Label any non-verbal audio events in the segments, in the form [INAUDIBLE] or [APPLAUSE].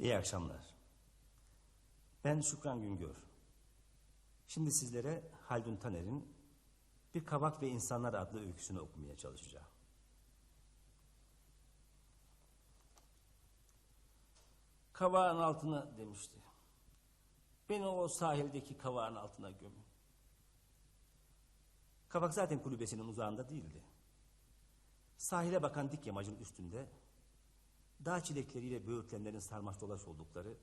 İyi akşamlar. Ben Şükran Güngör. Şimdi sizlere Haldun Taner'in Bir Kabak ve İnsanlar adlı öyküsünü okumaya çalışacağım. Kavağın altına demişti. Beni o sahildeki kavağın altına gömün. Kavak zaten kulübesinin uzağında değildi. Sahile bakan dik yamacın üstünde dağ çilekleriyle böğürtlenlerin sarmaş dolaş oldukları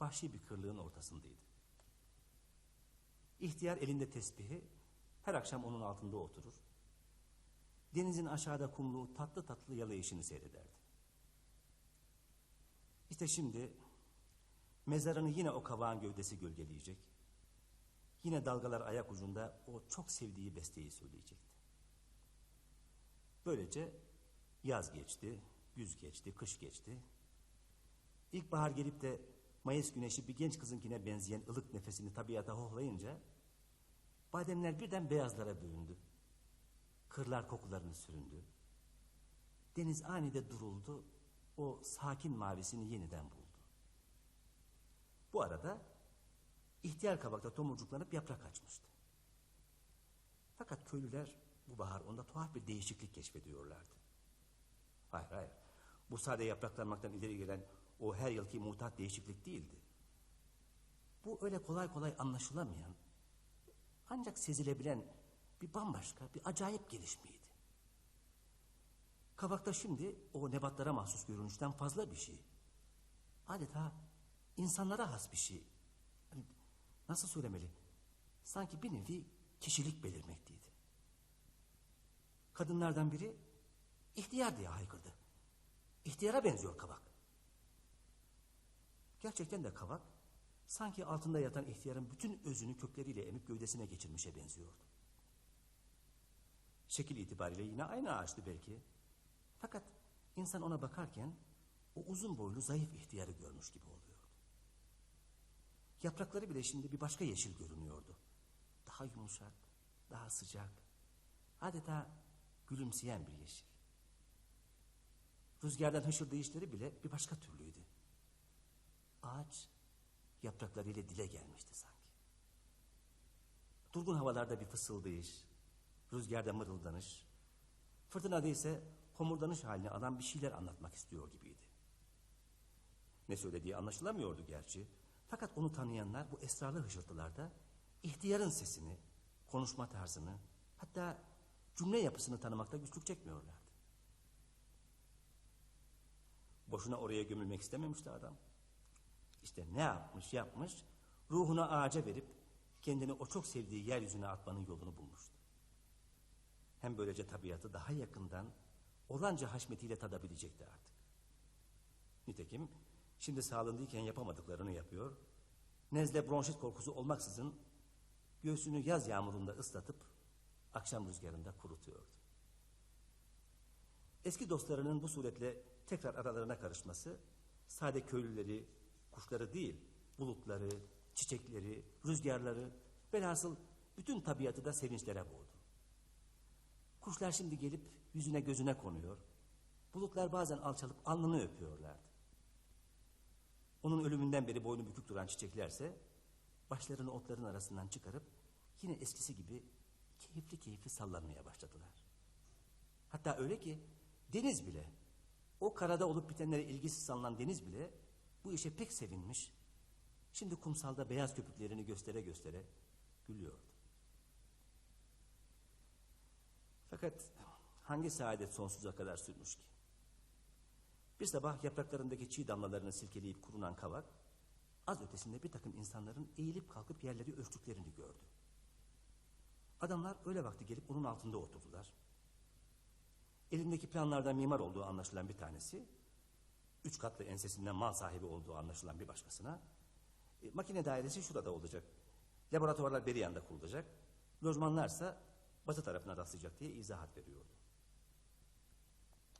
vahşi bir kırlığın ortasındaydı. İhtiyar elinde tesbihi her akşam onun altında oturur. Denizin aşağıda kumlu tatlı tatlı yalayışını seyrederdi. İşte şimdi mezarını yine o kavağın gövdesi gölgeleyecek. Yine dalgalar ayak ucunda o çok sevdiği besteyi söyleyecekti. Böylece yaz geçti, güz geçti, kış geçti. İlkbahar gelip de Mayıs güneşi bir genç kızınkine benzeyen ılık nefesini tabiata hohlayınca bademler birden beyazlara büründü. Kırlar kokularını süründü. Deniz anide duruldu, o sakin mavisini yeniden buldu. Bu arada ihtiyar kabakta tomurcuklanıp yaprak açmıştı. Fakat köylüler bu bahar onda tuhaf bir değişiklik keşfediyorlardı. Hayır hayır. Bu sade yapraklanmaktan ileri gelen o her yılki mutat değişiklik değildi. Bu öyle kolay kolay anlaşılamayan ancak sezilebilen bir bambaşka bir acayip gelişmeydi. Kabakta şimdi o nebatlara mahsus görünüşten fazla bir şey. Adeta insanlara has bir şey. Nasıl söylemeli? Sanki bir nevi kişilik belirmekteydi. Kadınlardan biri ihtiyar diye haykırdı. İhtiyara benziyor kabak. Gerçekten de kabak sanki altında yatan ihtiyarın bütün özünü kökleriyle emip gövdesine geçirmişe benziyordu. Şekil itibariyle yine aynı ağaçtı belki. Fakat insan ona bakarken o uzun boylu zayıf ihtiyarı görmüş gibi oluyordu. Yaprakları bile şimdi bir başka yeşil görünüyordu. Daha yumuşak, daha sıcak, adeta gülümseyen bir yeşil. Rüzgardan hışırdayışları bile bir başka türlüydü. Ağaç yapraklarıyla dile gelmişti sanki. Durgun havalarda bir fısıldayış, rüzgarda mırıldanış, fırtınada ise homurdanış haline alan bir şeyler anlatmak istiyor gibiydi. Ne söylediği anlaşılamıyordu gerçi. Fakat onu tanıyanlar bu esrarlı hışırtılarda ihtiyarın sesini, konuşma tarzını, hatta cümle yapısını tanımakta güçlük çekmiyorlardı. Boşuna oraya gömülmek istememişti adam. İşte ne yapmış yapmış, ruhunu ağaca verip kendini o çok sevdiği yeryüzüne atmanın yolunu bulmuştu. Hem böylece tabiatı daha yakından, olanca haşmetiyle tadabilecekti artık. Nitekim şimdi sağlığındayken yapamadıklarını yapıyor, nezle bronşit korkusu olmaksızın göğsünü yaz yağmurunda ıslatıp akşam rüzgarında kurutuyordu. Eski dostlarının bu suretle tekrar aralarına karışması sade köylüleri, kuşları değil, bulutları, çiçekleri, rüzgarları, velhasıl bütün tabiatı da sevinçlere boğdu. Kuşlar şimdi gelip yüzüne gözüne konuyor. Bulutlar bazen alçalıp alnını öpüyorlardı. Onun ölümünden beri boynu bükük duran çiçeklerse başlarını otların arasından çıkarıp yine eskisi gibi keyifli keyifli sallanmaya başladılar. Hatta öyle ki deniz bile o karada olup bitenlere ilgisiz sanılan deniz bile bu işe pek sevinmiş. Şimdi kumsalda beyaz köpüklerini göstere göstere gülüyordu. Fakat hangi saadet sonsuza kadar sürmüş ki? Bir sabah yapraklarındaki çiğ damlalarını silkeleyip kurunan kavak, az ötesinde bir takım insanların eğilip kalkıp yerleri ölçtüklerini gördü. Adamlar öyle vakti gelip onun altında oturdular. Elindeki planlardan mimar olduğu anlaşılan bir tanesi, üç katlı ensesinden mal sahibi olduğu anlaşılan bir başkasına, e, makine dairesi şurada olacak, laboratuvarlar beri yanda kurulacak, lojmanlarsa batı tarafına rastlayacak diye izahat veriyordu.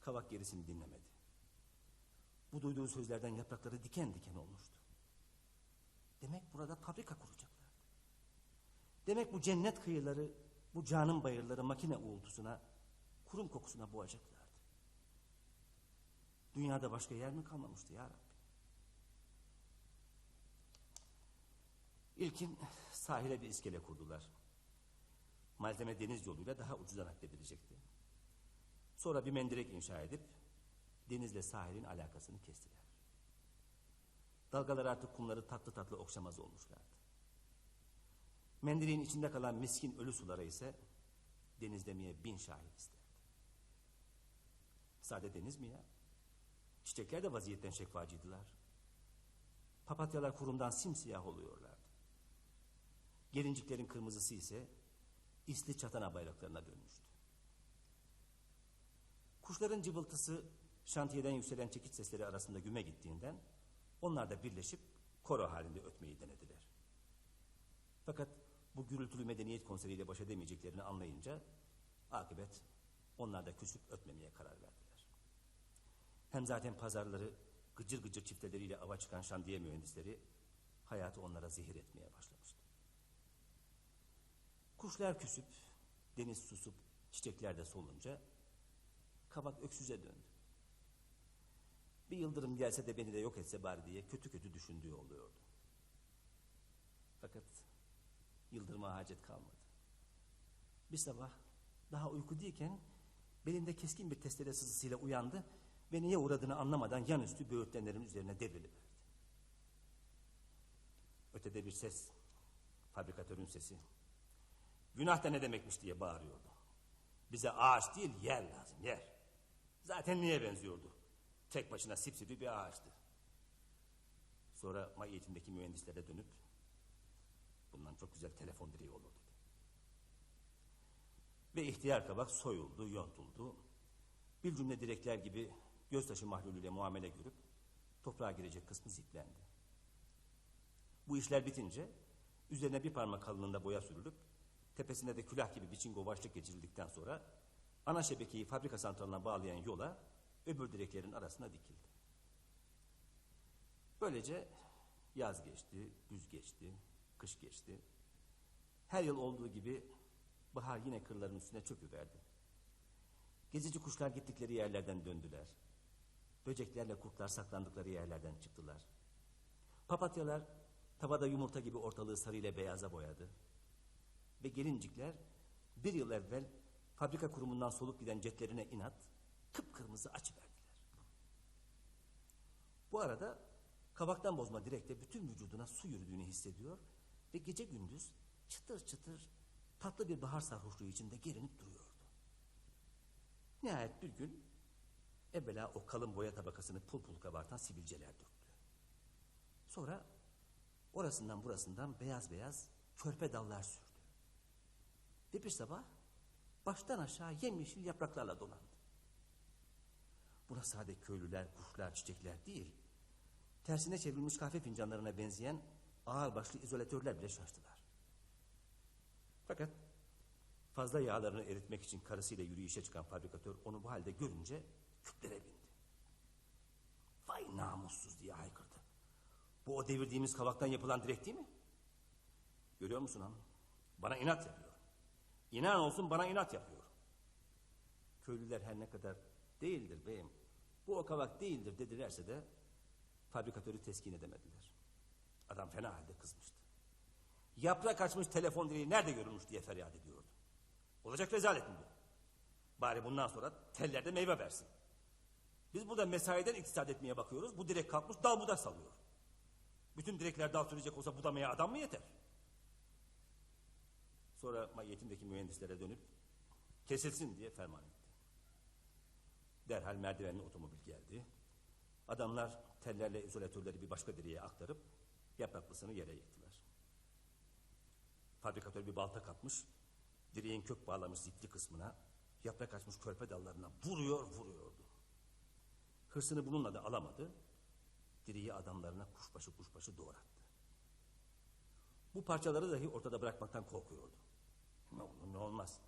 Kavak gerisini dinlemedi. Bu duyduğu sözlerden yaprakları diken diken olmuştu. Demek burada fabrika kuracaklardı. Demek bu cennet kıyıları, bu canın bayırları makine uğultusuna, kurum kokusuna boğacaklardı. Dünyada başka yer mi kalmamıştı ya Rabbi? İlkin sahile bir iskele kurdular. Malzeme deniz yoluyla daha ucuza nakledilecekti. Sonra bir mendirek inşa edip denizle sahilin alakasını kestiler. Dalgalar artık kumları tatlı tatlı okşamaz olmuşlardı. Mendireğin içinde kalan miskin ölü sulara ise denizlemeye bin şahit isterdi. Sade deniz mi ya? Çiçekler de vaziyetten şekvacıydılar. Papatyalar kurumdan simsiyah oluyorlardı. Gelinciklerin kırmızısı ise isli çatana bayraklarına dönmüştü. Kuşların cıvıltısı şantiyeden yükselen çekiç sesleri arasında güme gittiğinden onlar da birleşip koro halinde ötmeyi denediler. Fakat bu gürültülü medeniyet konseriyle baş edemeyeceklerini anlayınca akıbet onlar da küsüp ötmemeye karar verdiler. Hem zaten pazarları gıcır gıcır çifteleriyle ava çıkan şandiye mühendisleri hayatı onlara zehir etmeye başlamıştı. Kuşlar küsüp, deniz susup, çiçekler de solunca kabak öksüze döndü. Bir yıldırım gelse de beni de yok etse bari diye kötü kötü düşündüğü oluyordu. Fakat yıldırıma hacet kalmadı. Bir sabah daha uyku değilken belinde keskin bir testere sızısıyla uyandı ve neye uğradığını anlamadan yan üstü böğürtlenlerin üzerine devriliverdi. Ötede bir ses, fabrikatörün sesi. Günah da ne demekmiş diye bağırıyordu. Bize ağaç değil yer lazım yer. Zaten niye benziyordu? Tek başına sipsipi bir ağaçtı. Sonra mahiyetindeki mühendislere dönüp bundan çok güzel telefon direği olur dedi. Ve ihtiyar kabak soyuldu, yontuldu. Bir cümle direkler gibi göztaşı mahlulüyle muamele görüp toprağa girecek kısmı ziplendi. Bu işler bitince üzerine bir parmak kalınlığında boya sürülüp tepesinde de külah gibi biçingo başlık geçirildikten sonra ana şebekeyi fabrika santralına bağlayan yola öbür direklerin arasına dikildi. Böylece yaz geçti, güz geçti, kış geçti. Her yıl olduğu gibi bahar yine kırların üstüne çöküverdi. Gezici kuşlar gittikleri yerlerden döndüler. Böceklerle kurtlar saklandıkları yerlerden çıktılar. Papatyalar tavada yumurta gibi ortalığı sarıyla beyaza boyadı. Ve gelincikler bir yıl evvel fabrika kurumundan solup giden cetlerine inat kıpkırmızı açıverdiler. Bu arada kavaktan bozma direkte bütün vücuduna su yürüdüğünü hissediyor ve gece gündüz çıtır çıtır tatlı bir bahar sarhoşluğu içinde gerinip duruyordu. Nihayet bir gün evvela o kalın boya tabakasını pul pul kabartan sivilceler döktü. Sonra orasından burasından beyaz beyaz körpe dallar sürdü. Ve bir sabah baştan aşağı yemyeşil yapraklarla dolandı. Buna sade köylüler, kuşlar, çiçekler değil, tersine çevrilmiş kahve fincanlarına benzeyen ağır başlı izolatörler bile şaştılar. Fakat fazla yağlarını eritmek için karısıyla yürüyüşe çıkan fabrikatör onu bu halde görünce kütlere bindi. Vay namussuz diye haykırdı. Bu o devirdiğimiz kavaktan yapılan direk değil mi? Görüyor musun hanım? Bana inat yapıyor. İnan olsun bana inat yapıyor. Köylüler her ne kadar değildir beyim, bu o kavak değildir dedilerse de fabrikatörü teskin edemediler. Adam fena halde kızmıştı. Yaprak açmış telefon direği nerede görülmüş diye feryat ediyordu. Olacak rezalet mi bu? Bari bundan sonra tellerde meyve versin. Biz burada mesaiden iktisat etmeye bakıyoruz. Bu direk kalkmış dal budak salıyor. Bütün direkler dal sürecek olsa budamaya adam mı yeter? Sonra mahiyetimdeki mühendislere dönüp kesilsin diye ferman etti. Derhal merdivenli otomobil geldi. Adamlar tellerle izolatörleri bir başka direğe aktarıp yapraklısını yere yıktılar. Fabrikatör bir balta kapmış, direğin kök bağlamış zipli kısmına, yaprak açmış körpe dallarına vuruyor vuruyordu. Hırsını bununla da alamadı, direği adamlarına kuşbaşı kuşbaşı doğrattı. Bu parçaları dahi ortada bırakmaktan korkuyordu. Ne olur ne olmaz.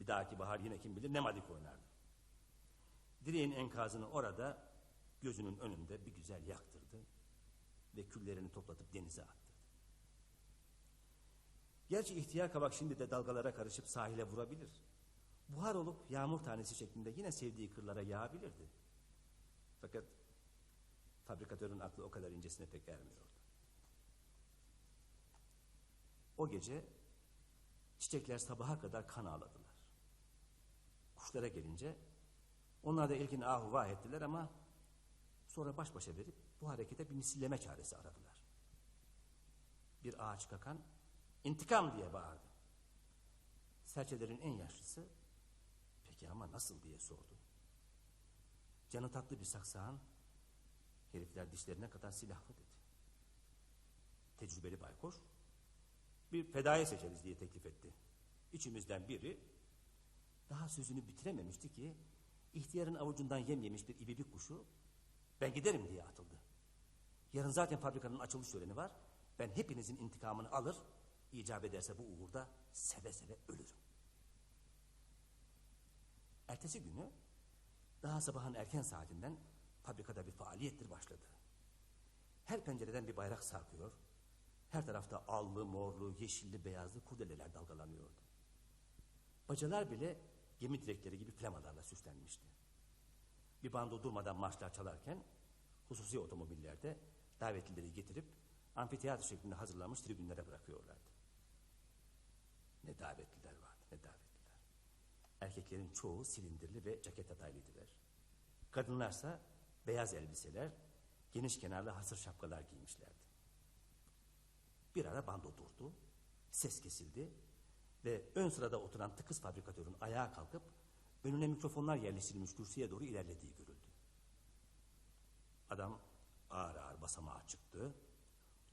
Bir dahaki bahar yine kim bilir ne madik oynardı. Direğin enkazını orada gözünün önünde bir güzel yaktırdı ve küllerini toplatıp denize attırdı. Gerçi ihtiyar kabak şimdi de dalgalara karışıp sahile vurabilir. Buhar olup yağmur tanesi şeklinde yine sevdiği kırlara yağabilirdi. Fakat fabrikatörün aklı o kadar incesine pek ermiyordu. O gece çiçekler sabaha kadar kan ağladılar. Kuşlara gelince onlar da ilkin ahu vah ettiler ama sonra baş başa verip bu harekete bir misilleme çaresi aradılar. Bir ağaç kakan intikam diye bağırdı. Serçelerin en yaşlısı peki ama nasıl diye sordu. Canı tatlı bir saksağın herifler dişlerine kadar silahlı dedi. Tecrübeli baykuş bir fedaya seçeriz diye teklif etti. İçimizden biri daha sözünü bitirememişti ki ihtiyarın avucundan yem yemiş bir ibibik kuşu ben giderim diye atıldı. Yarın zaten fabrikanın açılış töreni var. Ben hepinizin intikamını alır, icap ederse bu uğurda seve seve ölürüm. Ertesi günü daha sabahın erken saatinden fabrikada bir faaliyettir başladı. Her pencereden bir bayrak sarkıyor. Her tarafta allı, morlu, yeşilli, beyazlı kurdeleler dalgalanıyordu. Bacalar bile gemi direkleri gibi flamalarla süslenmişti. Bir bando durmadan marşlar çalarken hususi otomobillerde davetlileri getirip amfiteyatro şeklinde hazırlanmış tribünlere bırakıyorlardı. Ne davetliler vardı, ne davetliler. Erkeklerin çoğu silindirli ve ceket ataylıydılar. Kadınlarsa beyaz elbiseler, geniş kenarlı hasır şapkalar giymişlerdi. Bir ara bando durdu, ses kesildi ve ön sırada oturan tıkız fabrikatörün ayağa kalkıp önüne mikrofonlar yerleştirilmiş kürsüye doğru ilerlediği görüldü. Adam ağır ağır basamağa çıktı,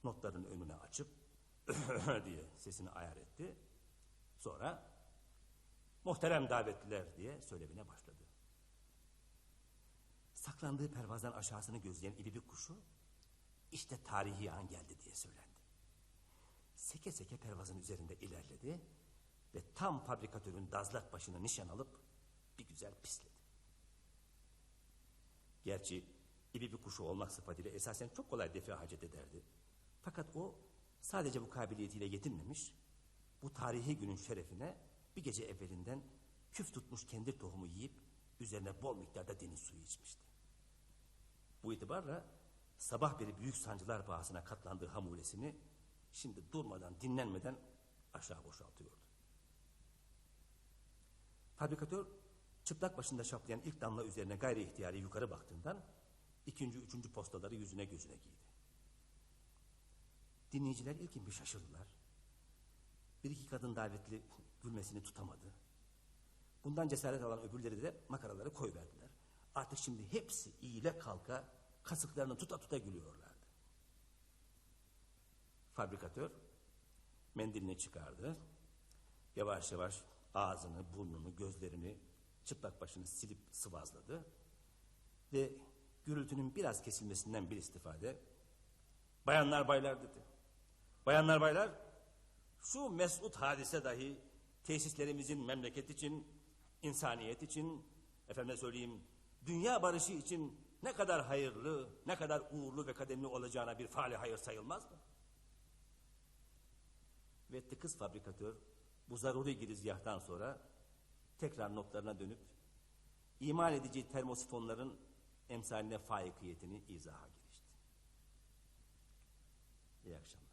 notların önüne açıp [LAUGHS] diye sesini ayar etti. Sonra muhterem davetliler diye söylemine başladı. Saklandığı pervazdan aşağısını gözleyen ibibik kuşu işte tarihi an geldi diye söylendi. Seke seke pervazın üzerinde ilerledi ve tam fabrikatörün dazlak başını nişan alıp bir güzel pisledi. Gerçi ibibik kuşu olmak sıfatıyla esasen çok kolay defi hacet ederdi. Fakat o sadece bu kabiliyetiyle yetinmemiş, bu tarihi günün şerefine bir gece evvelinden küf tutmuş kendir tohumu yiyip üzerine bol miktarda deniz suyu içmişti. Bu itibarla sabah beri büyük sancılar pahasına katlandığı hamulesini şimdi durmadan dinlenmeden aşağı boşaltıyordu. Fabrikatör çıplak başında şaplayan ilk damla üzerine gayri ihtiyari yukarı baktığından ikinci, üçüncü postaları yüzüne gözüne giydi. Dinleyiciler ilkin bir şaşırdılar. Bir iki kadın davetli gülmesini tutamadı. Bundan cesaret alan öbürleri de makaraları koyverdiler. Artık şimdi hepsi iyile kalka kasıklarını tuta tuta gülüyorlardı. Fabrikatör mendilini çıkardı. Yavaş yavaş ağzını, burnunu, gözlerini, çıplak başını silip sıvazladı. Ve gürültünün biraz kesilmesinden bir istifade bayanlar baylar dedi. Bayanlar baylar şu mesut hadise dahi tesislerimizin memleket için, insaniyet için, efendime söyleyeyim dünya barışı için ne kadar hayırlı, ne kadar uğurlu ve kademli olacağına bir faali hayır sayılmaz mı? Ve tıkız fabrikatör bu zaruri girizgahtan sonra tekrar notlarına dönüp imal edici termosifonların emsaline faikiyetini izaha girişti. İyi akşamlar.